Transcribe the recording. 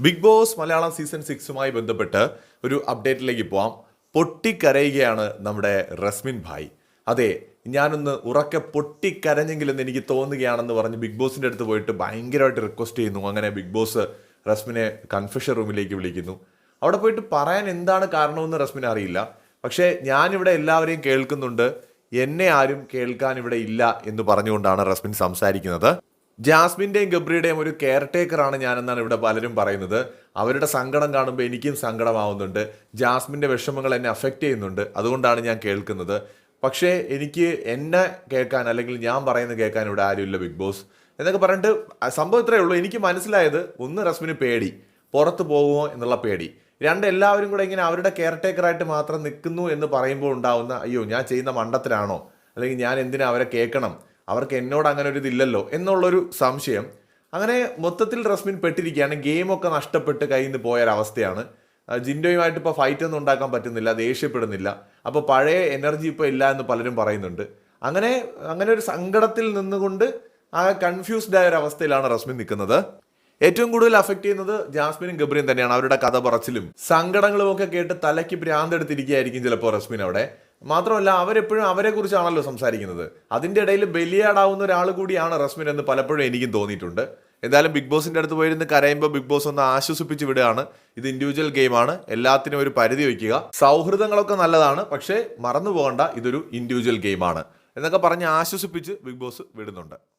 Big Boss Malayalam season സിക്സുമായി ബന്ധപ്പെട്ട് ഒരു അപ്ഡേറ്റിലേക്ക് പോവാം. പൊട്ടിക്കരയുകയാണ് നമ്മുടെ റസ്മിൻ ഭായ്. അതെ ഞാനൊന്ന് ഉറക്കെ പൊട്ടിക്കരഞ്ഞെങ്കിലെന്ന് എനിക്ക് തോന്നുകയാണെന്ന് പറഞ്ഞ് ബിഗ് ബോസിന്റെ അടുത്ത് പോയിട്ട് ഭയങ്കരമായിട്ട് റിക്വസ്റ്റ് ചെയ്യുന്നു. അങ്ങനെ ബിഗ് ബോസ് റസ്മിനെ കൺഫ്യൂഷൻ റൂമിലേക്ക് വിളിക്കുന്നു. അവിടെ പോയിട്ട് പറയാൻ എന്താണ് കാരണമെന്ന് റസ്മിന് അറിയില്ല. പക്ഷേ ഞാനിവിടെ എല്ലാവരെയും കേൾക്കുന്നുണ്ട്. എന്നെ ആരും കേൾക്കാൻ ഇവിടെ ഇല്ല എന്ന് പറഞ്ഞുകൊണ്ടാണ് റസ്മിൻ സംസാരിക്കുന്നത്. ജാസ്മിന്റെയും ഗബ്രിയുടെയും ഒരു കെയർ ടേക്കറാണ് ഞാനെന്നാണ് ഇവിടെ പലരും പറയുന്നത്. അവരുടെ സങ്കടം കാണുമ്പോൾ എനിക്കും സങ്കടമാവുന്നുണ്ട്. ജാസ്മിന്റെ വിഷമങ്ങൾ എന്നെ അഫക്റ്റ് ചെയ്യുന്നുണ്ട്. അതുകൊണ്ടാണ് ഞാൻ കേൾക്കുന്നത്. പക്ഷേ എനിക്ക് എന്നെ കേൾക്കാൻ അല്ലെങ്കിൽ ഞാൻ പറയുന്നത് കേൾക്കാൻ ഇവിടെ ആരുമില്ല ബിഗ് ബോസ്. എന്നൊക്കെ പറഞ്ഞിട്ട് സംഭവം ഇത്രയേ ഉള്ളൂ. എനിക്ക് മനസ്സിലായത് ഒന്ന് റസ്മിന് പേടി. പുറത്ത് പോകുമോ എന്നുള്ള പേടി. രണ്ട് എല്ലാവരും കൂടെ ഇങ്ങനെ അവരുടെ കെയർ ടേക്കറായിട്ട് മാത്രം നിൽക്കുന്നു എന്ന് പറയുമ്പോൾ ഉണ്ടാവുന്ന അയ്യോ ഞാൻ ചെയ്യുന്ന മണ്ടത്തിലാണോ അല്ലെങ്കിൽ ഞാൻ എന്തിനാ അവരെ കേൾക്കണം? അവർക്ക് എന്നോട് അങ്ങനെ ഒരു ഇതില്ലല്ലോ എന്നുള്ളൊരു സംശയം. അങ്ങനെ മൊത്തത്തിൽ റസ്മിൻ പെട്ടിരിക്കുകയാണ്. ഗെയിമൊക്കെ നഷ്ടപ്പെട്ട് കയ്യിൽ നിന്ന് പോയൊരവസ്ഥയാണ് ജിൻഡോയുമായിട്ട് ഇപ്പോൾ ഫൈറ്റ് ഒന്നും ഉണ്ടാക്കാൻ പറ്റുന്നില്ല ദേഷ്യപ്പെടുന്നില്ല. അപ്പോൾ പഴയ എനർജി ഇപ്പോൾ ഇല്ല എന്ന് പലരും പറയുന്നുണ്ട്. അങ്ങനെ അങ്ങനെ ഒരു സങ്കടത്തിൽ നിന്നുകൊണ്ട് ആ കൺഫ്യൂസ്ഡ് ആയ ഒരു അവസ്ഥയിലാണ് റസ്മിൻ നിൽക്കുന്നത്. ഏറ്റവും കൂടുതൽ അഫക്ട് ചെയ്യുന്നത് ജാസ്മിനും ഗബ്രിയും തന്നെയാണ്. അവരുടെ കഥ പറച്ചിലും സങ്കടങ്ങളും ഒക്കെ കേട്ട് തലയ്ക്ക് ഭ്രാന്തെടുത്തിരിക്കുകയായിരിക്കും ചിലപ്പോൾ റസ്മിൻ അവിടെ. മാത്രമല്ല അവരെപ്പോഴും അവരെ കുറിച്ചാണല്ലോ സംസാരിക്കുന്നത്. അതിന്റെ ഇടയിൽ ബലിയാടാവുന്ന ഒരാൾ കൂടിയാണ് റസ്മിൻ എന്ന് പലപ്പോഴും എനിക്കും തോന്നിയിട്ടുണ്ട്. എന്തായാലും ബിഗ് ബോസിന്റെ അടുത്ത് പോയിരുന്ന് കരയുമ്പോൾ ബിഗ് ബോസ് ഒന്ന് ആശ്വസിപ്പിച്ച് വിടുകയാണ്. ഇത് ഇൻഡിവിജ്വൽ ഗെയിമാണ് എല്ലാത്തിനും ഒരു പരിധി വയ്ക്കുക. സൗഹൃദങ്ങളൊക്കെ നല്ലതാണ്. പക്ഷേ മറന്നു ഇതൊരു ഇൻഡിവിജ്വൽ ഗെയിമാണ് എന്നൊക്കെ പറഞ്ഞ് ആശ്വസിപ്പിച്ച് ബിഗ് ബോസ് വിടുന്നുണ്ട്.